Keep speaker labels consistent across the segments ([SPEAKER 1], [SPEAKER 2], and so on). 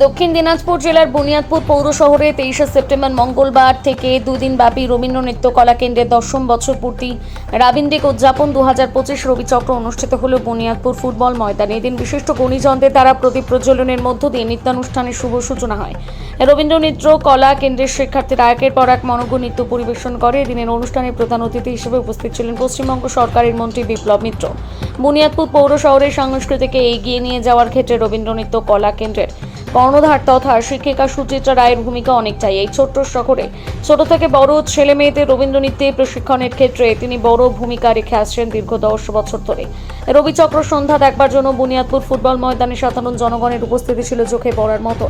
[SPEAKER 1] দক্ষিণ দিনাজপুর জেলার বুনিয়াদপুর পৌর শহরে তেইশে সেপ্টেম্বর মঙ্গলবার থেকে দুদিন ব্যাপী রবীন্দ্র নৃত্য কলা কেন্দ্রের দশম বছর পূর্তি রাবীন্দ্রিক উদযাপন দু হাজার পঁচিশ রবিচক্র অনুষ্ঠিত হল বুনিয়াদপুর ফুটবল ময়দানে। এদিন বিশিষ্ট গণিজনদের দ্বারা প্রদীপ প্রজ্বলনের মধ্য দিয়ে নৃত্যানুষ্ঠানের শুভ সূচনা হয়। রবীন্দ্র নৃত্য কলা কেন্দ্রের শিক্ষার্থীরা একের পর এক মনজ্ঞ নৃত্য পরিবেশন করে। এদিনের অনুষ্ঠানে প্রধান অতিথি হিসেবে উপস্থিত ছিলেন পশ্চিমবঙ্গ সরকারের মন্ত্রী বিপ্লব মিত্র। বুনিয়াদপুর পৌর শহরের সংস্কৃতিকে এগিয়ে নিয়ে যাওয়ার ক্ষেত্রে রবীন্দ্র নৃত্য কলা কেন্দ্রের কর্ণধার তথা শিক্ষিকা সুচিত্রা রায়ের ভূমিকা অনেকটাই। এই ছোট্ট শহরে ছোট থেকে বড় ছেলে মেয়েদের রবীন্দ্র নৃত্যে প্রশিক্ষণের ক্ষেত্রে তিনি বড় ভূমিকা রেখে আসছেন দীর্ঘ দশ বছর ধরে। রবিচক্র সন্ধ্যা দেখবার জন্য বুনিয়াদপুর ফুটবল ময়দানে সাধারণ জনগণের উপস্থিতি ছিল চোখে পড়ার মতো।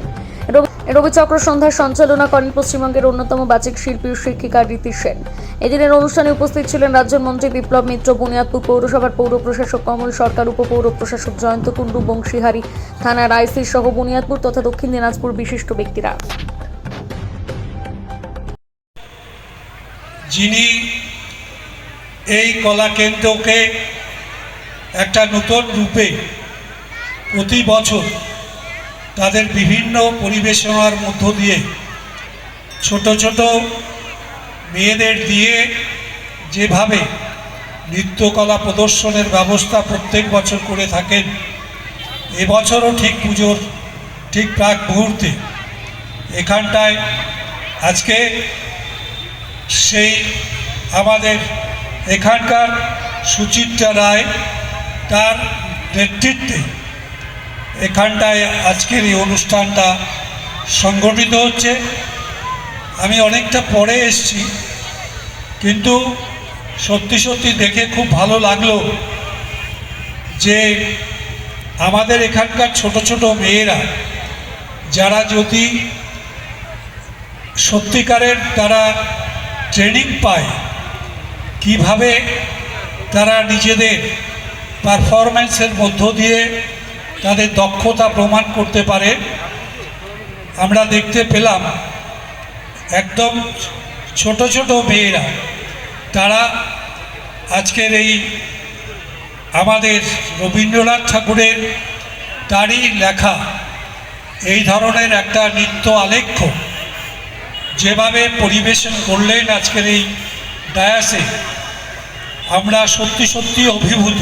[SPEAKER 1] রবিচক্র সন্ধ্যার সঞ্চালনা করেন পশ্চিমবঙ্গের অন্যতম বাচিক শিল্পী ও শিক্ষিকা রীতি সেন। এদিনের অনুষ্ঠানে উপস্থিত ছিলেন রাজ্যের মন্ত্রী বিপ্লব মিত্র, বুনিয়াদপুর পৌরসভার পৌর প্রশাসক কমল সরকার উপপৌর প্রশাসক জয়ন্ত কুণ্ডু, বংশীহারি থানার আইসি সহ বুনিয়াদপুর তথা দক্ষিণ দিনাজপুর বিশিষ্ট ব্যক্তিরা।
[SPEAKER 2] যিনি এই কলা কেন্দ্রকে একটা নতুন রূপে প্রতি বছর তাদের বিভিন্ন পরিবেশনার মধ্য দিয়ে ছোট ছোট মেয়েদের দিয়ে যেভাবে নৃত্যকলা প্রদর্শনের ব্যবস্থা প্রত্যেক বছর করে থাকেন, এবছরও ঠিক পুজোর ঠিক প্রাক মুহূর্তে। এখানটায় আজকে সেই আমাদের এখানকার সুচিত্রা রায় তার নেতৃত্বে এখানটায় আজকের এই অনুষ্ঠানটা সংগঠিত হচ্ছে। আমি অনেকটা পরে এসছি, কিন্তু সত্যি সত্যি দেখে খুব ভালো লাগল যে আমাদের এখানকার ছোট ছোট মেয়েরা, যারা যদি সত্যিকারের তারা ট্রেনিং পায়, কীভাবে তারা নিজেদের পারফরম্যান্সের মধ্য দিয়ে তাদের দক্ষতা প্রমাণ করতে পারে। আমরা দেখতে পেলাম, একদম ছোট ছোট মেয়েরা, তারা আজকের এই আমাদের রবীন্দ্রনাথ ঠাকুরের তারই লেখা, এই ধরনের একটা নৃত্য আলেখ্য, যেভাবে পরিবেশন করলেন আজকের এই ডায়াসে, আমরা সত্যি সত্যি অভিভূত।